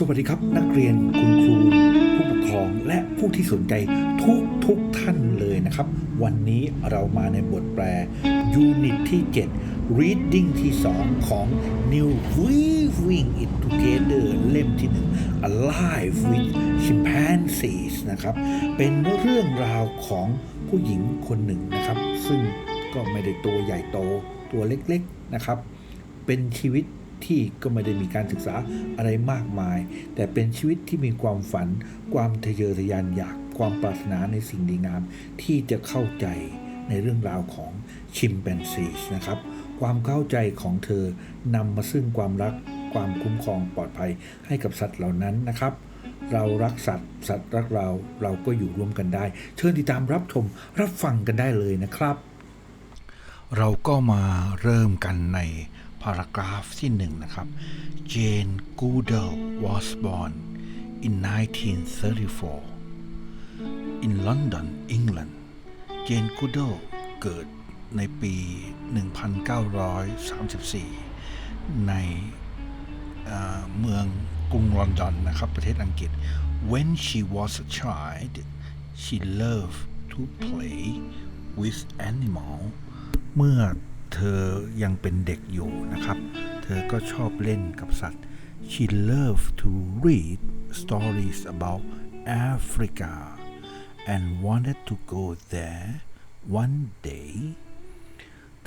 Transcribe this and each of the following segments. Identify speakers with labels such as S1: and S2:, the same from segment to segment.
S1: สวัสดีครับนักเรียนคุณครู ผู้ปกครองและผู้ที่สนใจทุกทุกท่านเลยนะครับ วันนี้เรามาในบทแปลยูนิตที่ 7 reading ที่ 2 ของ New Weaving It Together เล่มที่ 1 Alive with Chimpanzees นะครับ เป็นเรื่องราวของผู้หญิงคนหนึ่งนะครับ ซึ่งก็ไม่ได้ตัวใหญ่โตตัวเล็กๆนะครับ เป็นชีวิต ที่ก็ไม่ได้มีการศึกษาอะไรมากมาย แต่เป็นชีวิตที่มีความฝัน ความทะเยอทะยานอยากความปรารถนาในสิ่งดีงาม ที่จะเข้าใจในเรื่องราวของชิมแปนซีนะครับ ความเข้าใจของเธอนำมาซึ่งความรักความคุ้มครองปลอดภัยให้กับสัตว์เหล่านั้นนะครับ เรารักสัตว์ สัตว์รักเราเราก็อยู่ร่วมกันได้ เชิญติดตามรับชมรับฟังกันได้เลยนะครับ เราก็มาเริ่มกันใน พารากราฟที่หนึ่งนะครับ Jane Goodall was born in 1934 in London England Jane Goodall เกิดในปี 1934 ในเอ่อเมืองกรุงลอนดอนนะครับ ประเทศอังกฤษ When she was a child she loved to play with animal เมื่อ เธอยังเป็นเด็กอยู่นะครับ เธอก็ชอบเล่นกับสัตว์ She loved to read stories about Africa and wanted to go there one day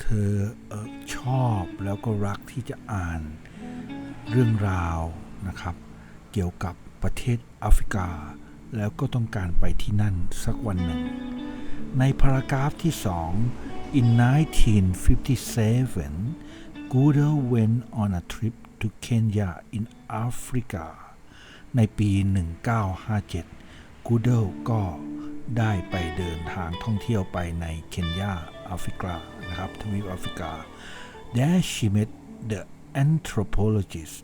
S1: เธออชอบแล้วก็รักที่จะอ่านเรื่องราวนะครับ เกี่ยวกับประเทศแอฟริกา แล้วก็ต้องการไปที่นั่นสักวันหนึ่ง ในพารากราฟที่2 in 1957 Goodall went on a trip to Kenya in Africa ในปี 1957 Goodall ก็ได้ไปเดินทางท่องเที่ยวไปในเคนยาแอฟริกานะครับทวีปแอฟริกา There she met the anthropologist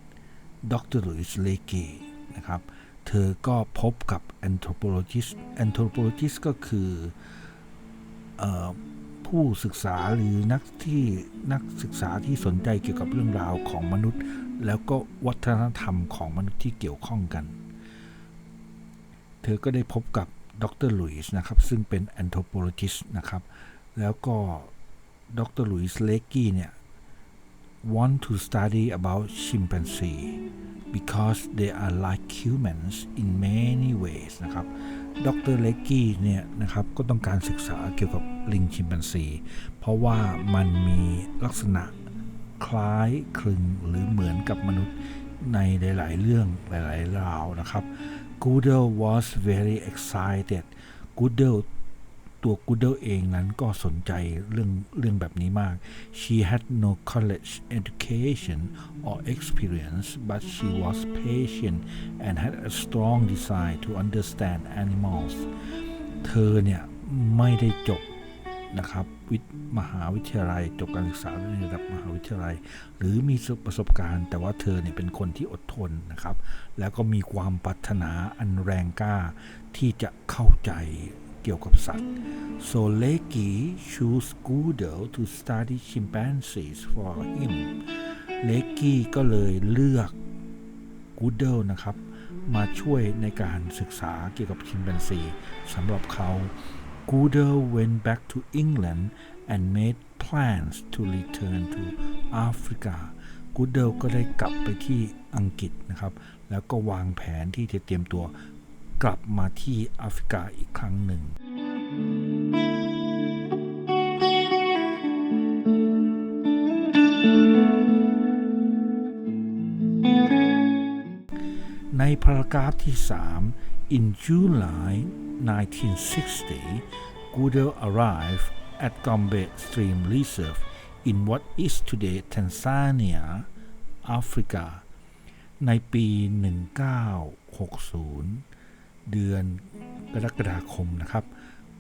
S1: Dr. Louis Leakey นะครับเธอก็พบกับ anthropologist anthropologist ก็คืออ ผู้ศึกษาหรือนักที่นักศึกษาที่สนใจเกี่ยวกับเรื่องราวของมนุษย์ แล้วก็วัฒนธรรมของมนุษย์ที่เกี่ยวข้องกัน เธอก็ได้พบกับดรลุยส์นะครับซึ่งเป็น anthropologist นะครับ แล้วก็ดรลุยส์เลกกี้เนี่ย want to study about chimpanzee because they are like humans in many ways นะครับ ดรเลกกี้เนี่ยนะครับก็ต้องการศึกษาเกี่ยวกับลิงชิมแปนซี เพราะว่ามันมีลักษณะคล้ายคลึงหรือเหมือนกับมนุษย์ในหลาย ๆ เรื่องหลาย ๆ ราวนะครับ Goodell was very excited Goodell ตัว Goodell เองนั้นก็สนใจเรื่องเรื่องแบบนี้มาก She had no college education or experience but she was patient and had a strong desire to understand animals เธอเนี่ยไม่ได้จบนะครับวิมหาวิทยาลัยจบการศึกษาในระดับมหาวิทยาลัย หรือมีประสบการณ์ แต่ว่าเธอเนี่ยเป็นคนที่อดทนนะครับ แล้วก็มีความปรารถนาอันแรงกล้าที่จะเข้าใจ เกี่ยวกับสัตว์ so Leakey chose Goodell to study chimpanzees for him Leakey ก็เลยเลือก Goodell นะครับ มาช่วยในการศึกษาเกี่ยวกับชิมแปนซีสำหรับเขา Goodell went back to England and made plans to return to Africa Goodell ก็ได้กลับไปที่อังกฤษนะครับ แล้วก็วางแผนที่จะเตรียมตัว กลับมาที่แอฟริกาอีกครั้งหนึ่ง ในพารากราฟที่ 3 in July 1960 Goodell arrived at Gombe Stream Reserve in what is today Tanzania Africa ในปี 1960 เดือนกรกฎาคมนะครับ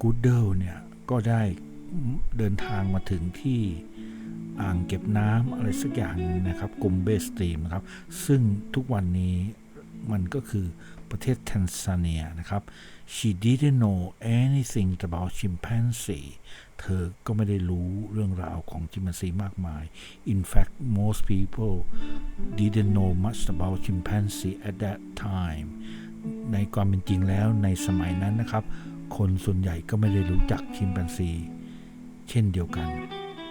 S1: Goodell เนี่ยก็ได้เดินทางมาถึงที่อ่างเก็บน้ำอะไรสักอย่างนะครับกลมเบสตรีมนะครับ ซึ่งทุกวันนี้มันก็คือประเทศแทนซาเนียนะครับ she didn't know anything about chimpanzee เธอก็ไม่ได้รู้เรื่องราวของชิมแปนซีมากมาย in fact most people didn't know much about chimpanzee at that time ในความเป็นจริงแล้วในสมัยนั้นนะครับ คนส่วนใหญ่ก็ไม่ได้รู้จักชิมแปนซี เช่นเดียวกัน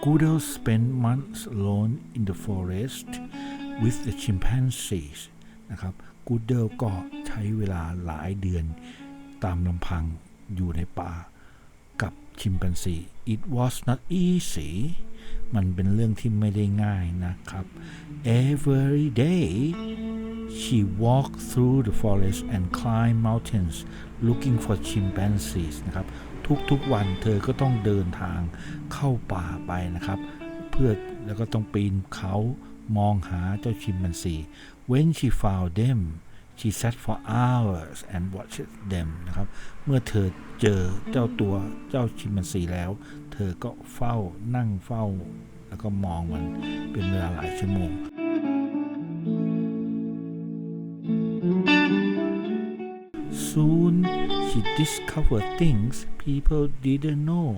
S1: Goodell spent months alone in the forest with the chimpanzees นะครับ Goodell ก็ใช้เวลาหลายเดือนตามลำพังอยู่ในป่ากับชิมแปนซี It was not easy มันเป็นเรื่องที่ไม่ได้ง่ายนะครับ Every day she walked through the forest and climbed mountains looking for chimpanzees นะครับ ทุกๆวันเธอก็ต้องเดินทางเข้าป่าไปนะครับ เพื่อแล้วก็ต้องปีนเขามองหาเจ้าชิมแปนซี When she found them she sat for hours and watched them นะครับ เมื่อเธอเจอเจ้าตัวเจ้าชิมแปนซีแล้ว เธอก็เฝ้านั่งเฝ้า แล้วก็มองมันเป็นเวลาหลายชั่วโมง Soon she discovered things people didn't know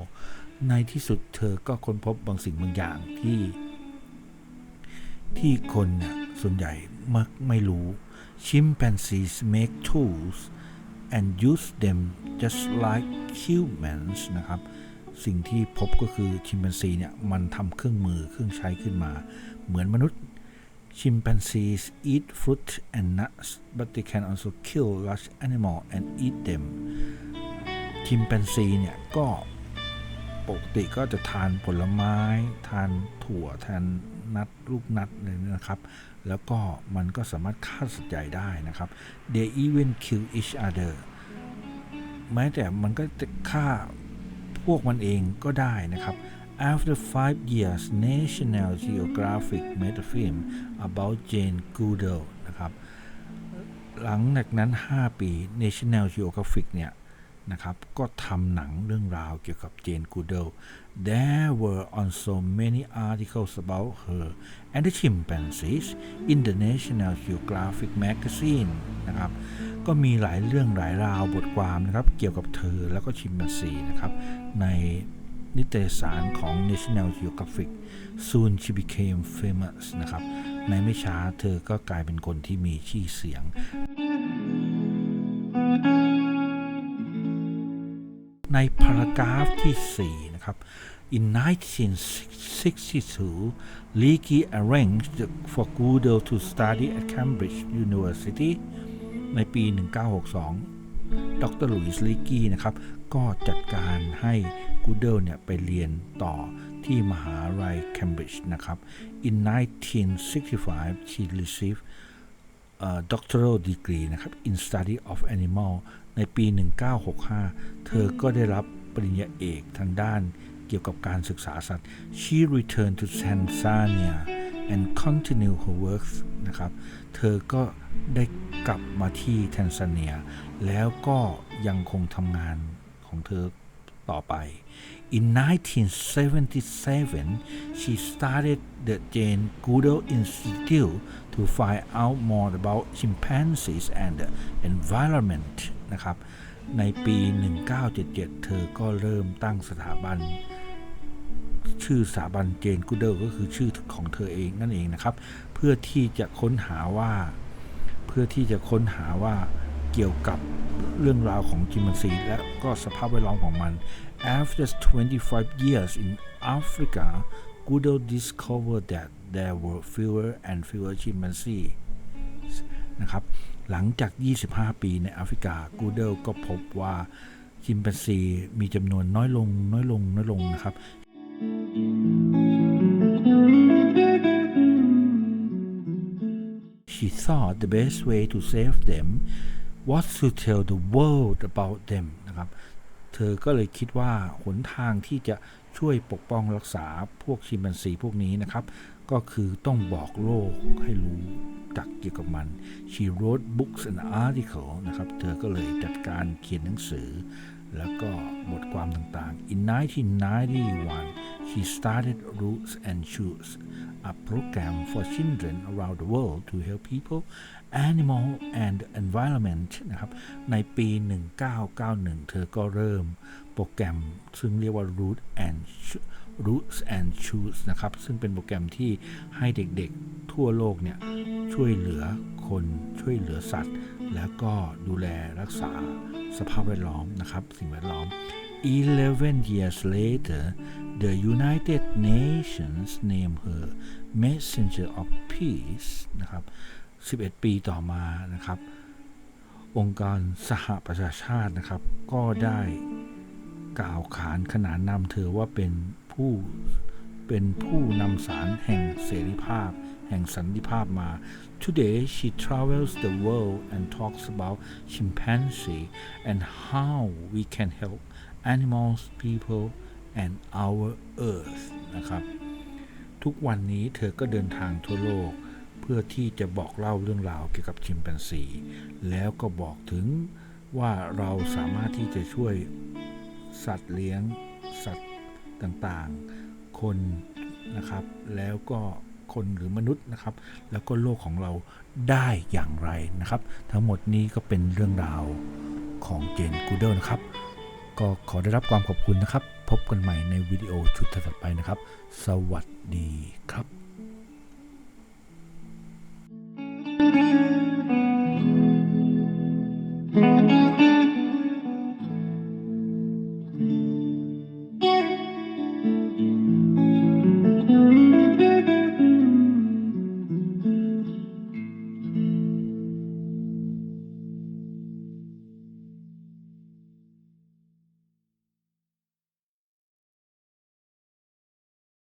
S1: ในที่สุดเธอก็ค้นพบบางสิ่งบางอย่างที่ ที่คนเนี่ยส่วนใหญ่มักไม่รู้ Chimpanzees make tools and use them just like humans นะครับ สิ่งที่พบก็คือชิมแปนซีเนี่ยมันทำเครื่องมือเครื่องใช้ขึ้นมา เหมือนมนุษย์ Chimpanzees eat fruit and nuts but they can also kill large animal and eat them ชิมแปนซีเนี่ยก็ปกติก็จะทานผลไม้ ทานถั่ว ทานนัดลูกนัดเลยนะครับ แล้วก็มันก็สามารถฆ่าสัตว์ใหญ่ได้นะครับ they even kill each other แม้แต่มันก็จะฆ่าพวกมันเองก็ได้นะครับ After five years National Geographic made a film about Jane Goodall นะครับ หลังจากนั้น 5 ปี National Geographic เนี่ยนะครับ ก็ทำหนังเรื่องราวเกี่ยวกับเจนกูเดล There were also many articles about her and the chimpanzees in the National Geographic magazine นะครับ ก็มีหลายเรื่องหลายราวบทความนะครับ เกี่ยวกับเธอแล้วก็ชิมแปนซีนะครับ ใน นิตยสารของ National Geographic Soon she became famous นะครับ ในไม่ช้าเธอก็กลายเป็นคนที่มีชื่อเสียง ในพารากราฟที่ 4 นะครับ In 1962, Leakey arranged for Goodell to study at Cambridge University ในปี 1962 ดรลุยส์ ลีกี้นะครับ ก็จัดการให้ Goodell เนี่ยไปเรียนต่อที่มหาลัย Cambridge นะครับ In 1965, she received uh, doctoral degree นะครับ in study of animal ในปี 1965 เธอก็ได้รับปริญญาเอกทางด้านเกี่ยวกับการศึกษาสัตว์ she returned to Tanzania and continued her work นะครับ เธอก็ได้กลับมาที่แทนซาเนีย แล้วก็ยังคงทำงานของเธอต่อไป In 1977, she started the Jane Goodall Institute to find out more about chimpanzees and the environment นะครับ ในปี 1977 เธอก็เริ่มตั้งสถาบัน ชื่อสถาบันเจนกูเดลก็คือชื่อของเธอเองนั่นเองนะครับ เพื่อที่จะค้นหาว่า เพื่อที่จะค้นหาว่าเกี่ยวกับ เรื่องราวของจิมแปนซีและก็สภาพแวดล้อมของมัน After 25 years in Africa, Goodall discovered that there were fewer and fewer chimpanzees นะครับหลังจาก 25 ปีในแอฟริกา Goodall ก็พบว่าชิมแปนซีมีจำนวนน้อยลงน้อยลงน้อยลงนะครับ She thought the best way to save them was to tell the world about them นะครับ เธอก็เลยคิดว่าหนทางที่จะช่วยปกป้องรักษาพวกชิมแปนซีพวกนี้นะครับ ก็คือต้องบอกโลกให้รู้จักเกี่ยวกับมัน She wrote books and articles นะครับ เธอก็เลยจัดการเขียนหนังสือ แล้วก็บทความต่างๆ In 1991 she started Roots and Shoots a program for children around the world to help people animal and environment นะครับในปี 1991 เธอก็เริ่มโปรแกรมซึ่งเรียกว่า Root and Roots and Shoots นะครับ ซึ่งเป็นโปรแกรมที่ให้เด็กๆทั่วโลกเนี่ยช่วยเหลือคนช่วยเหลือสัตว์ แล้วก็ดูแลรักษาสภาพแวดล้อมนะครับ สิ่งแวดล้อม 11 years later the United Nations named her Messenger of Peace นะครับ 11 ปีต่อมานะครับ องค์การสหประชาชาตินะครับ ก็ได้กล่าวขานขนานนำเธอว่าเป็นผู้เป็นผู้นำสารแห่งเสรีภาพ แห่งสันติภาพมา Today she travels the world and talks about chimpanzee and how we can help animals people and our earth นะครับทุกวันนี้เธอก็เดินทางทั่วโลก เพื่อที่จะบอกเล่าเรื่องราวเกี่ยวกับชิมแปนซีแล้วก็บอกถึงว่าเราสามารถที่จะช่วยสัตว์เลี้ยงสัตว์ต่างๆ คนนะครับ แล้วก็ คนหรือมนุษย์นะครับ แล้วก็โลกของเราได้อย่างไรนะครับ ทั้งหมดนี้ก็เป็นเรื่องราวของเจนกูเดิลนะครับ ก็ขอได้รับความขอบคุณนะครับ พบกันใหม่ในวิดีโอชุดถัดไปนะครับ สวัสดีครับ